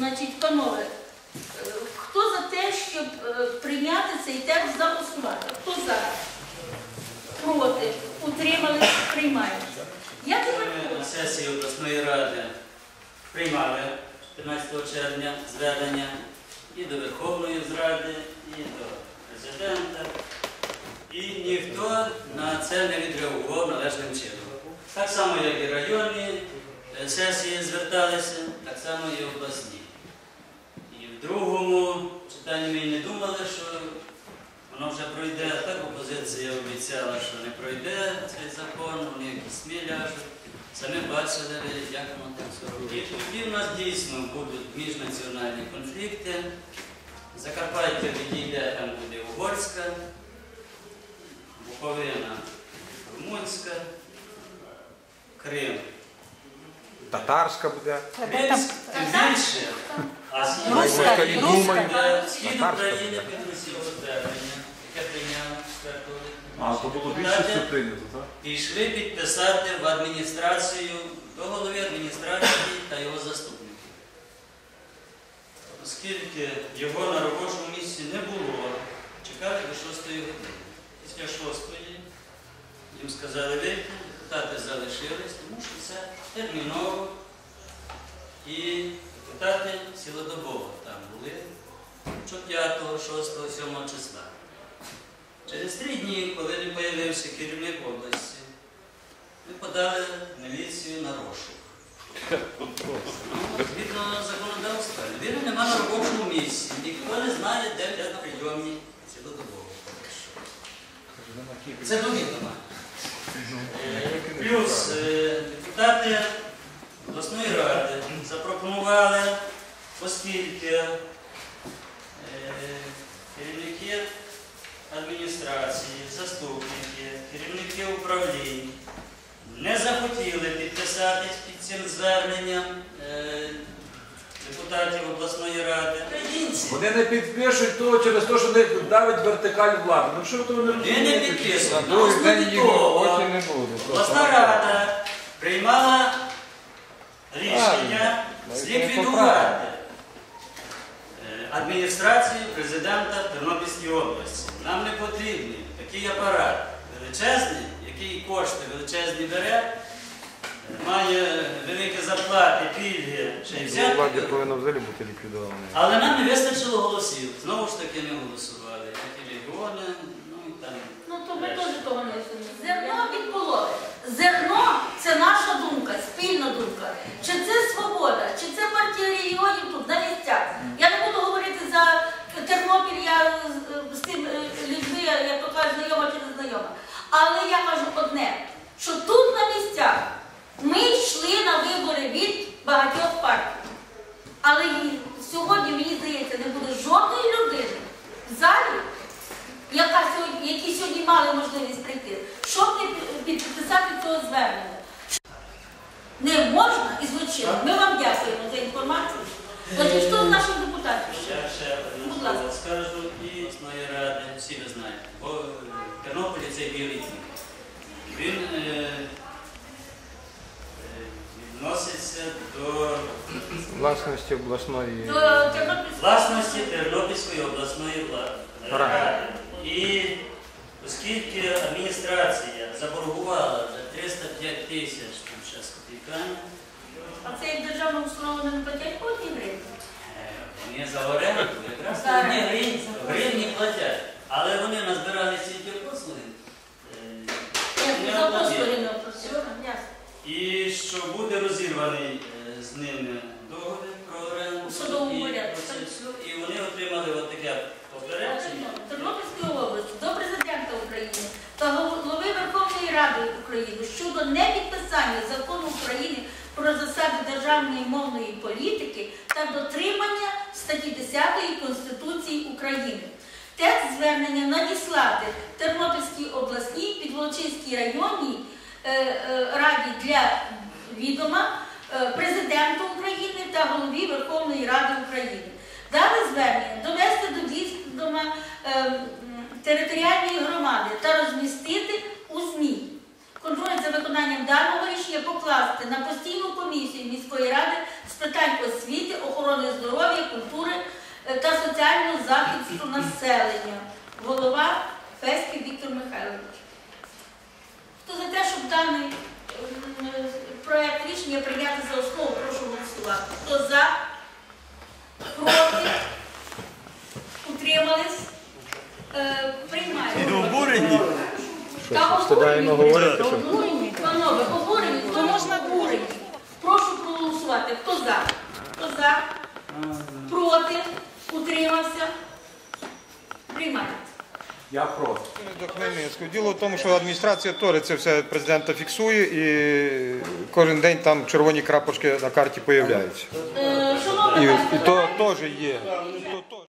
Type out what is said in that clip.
Значить, панове, хто за те, щоб е, прийняти цей текст за голосувати? Хто за? Проти? Утримались? Приймається. Я тепер Ми на сесії обласної ради приймали 15 червня звернення і до Верховної Ради, і до президента. І ніхто на це не відреагував належним чином. Так само, як і районні е, сесії зверталися, так само і обласні. І в другому читанні ми не думали, що воно вже пройде. Так опозиція обіцяла, що не пройде цей закон, вони якісь сміляшуть. Самі бачили, як воно там все робить. І тоді в нас дійсно будуть міжнаціональні конфлікти. Закарпаття відійде, там буде угорська, Буковина румунська, Крим. Татарська буде. Більше, а схід Руська, України руська. буде- схід Татарська України буде. під Росію звернення, яке прийняв 4 липня. А, то було більшістю прийнято, так? Пішли підписати в адміністрацію до голови адміністрації та його заступників. Оскільки його на робочому місці не було, чекали до 6 години. Після 6 їм сказали вийти, депутати залишились, тому що це терміново. І депутати цілодобово там були, що 5, 6, 7 числа. Через три дні, коли не появився керівник області, ми подали міліцію на розшук. Згідно законодавства, людина нема на робочому місці, ніхто не знає, де він на прийомні цілодобово. Це довідомо. Е, Плюс е, депутати запропонували, оскільки е, керівники адміністрації, заступники, керівники управлінь не захотіли підписатись під цим зверненням е, депутатів обласної ради. Вони не підпишуть того через те, що не давить вертикаль влади. Ну що ви того не Вони не підписують. На основі того, обласна рада приймала рішення зліквідувати е, адміністрацію президента Тернопільської області. Нам не потрібний такий апарат величезний, який кошти величезні бере, е, має великі зарплати, пільги, ще й взятки. владі повинно взагалі бути ліквідоване. Але нам не вистачило голосів. Знову ж таки не голосували. Як і регіони, ну і там. Ну то ми теж того не розуміємо. Зерно від полови. Зерно це наша думка, спільна думка. Чи це свобода, чи це партія регіонів тут на місцях. Я не буду говорити за Тернопіль, я з, з тим е, людьми, як то кажуть, знайома чи не знайома. Але я кажу одне, що тут на місцях ми йшли на вибори від багатьох партій. Але сьогодні, мені здається, не буде жодної людини в залі, яка сьогодні, які сьогодні мали можливість прийти, щоб не підписати цього звернення. Не можна і злочинно. Ми вам дякуємо за інформацію. Значить, хто з наших депутатів? Я ще Будь ласка. скажу і з моєї ради, всі ви знаєте. Тернополі це білий дім. Він е, е, відноситься до Власності обласної. Власності Тернопільської обласної влади. Ради. І оскільки адміністрація заборгувала вже 305 тисяч там ще з копійками, А це як державна установа не платять по одній гривні? Е, Вони за оренду якраз За одні гривні, гривні платять. Але вони назбирали ці ті послуги. е, Як не за оплатили. послуги оплатили. Ясно. І що буде розірваний е, з ними договір про оренду судовому і порядку. про. І вони отримали от таке попередження. Тернопільської області до президента України та голови Верховної Ради України щодо непідписання закону України про засади державної мовної політики та дотримання статті 10 Конституції України. Текст звернення надіслати Тернопільській Підволочиській районній е, е, раді для відома е, президенту України та голові Верховної Ради України. Дане звернення довести до відома територіальної громади та розмістити у ЗМІ. Контроль за виконанням даного рішення покласти на постійну комісію міської ради з питань освіти, охорони здоров'я, культури та соціального захисту населення. Голова Феський Віктор Михайлович. Хто за те, щоб даний м, е, рішення прийняти за основу, прошу голосувати. Хто за, проти, утримались, е, приймаємо. обурені. Та обурені. говорити, що Обурені. Панове, обурені, хто можна обурені? Прошу проголосувати. Хто за? Хто за? Проти? Утримався? Приймається. Я проти. до Хмельницького. Діло в тому, що адміністрація теж це все президента фіксує і кожен день там червоні крапочки на карті появляються. Е, І, і то теж є.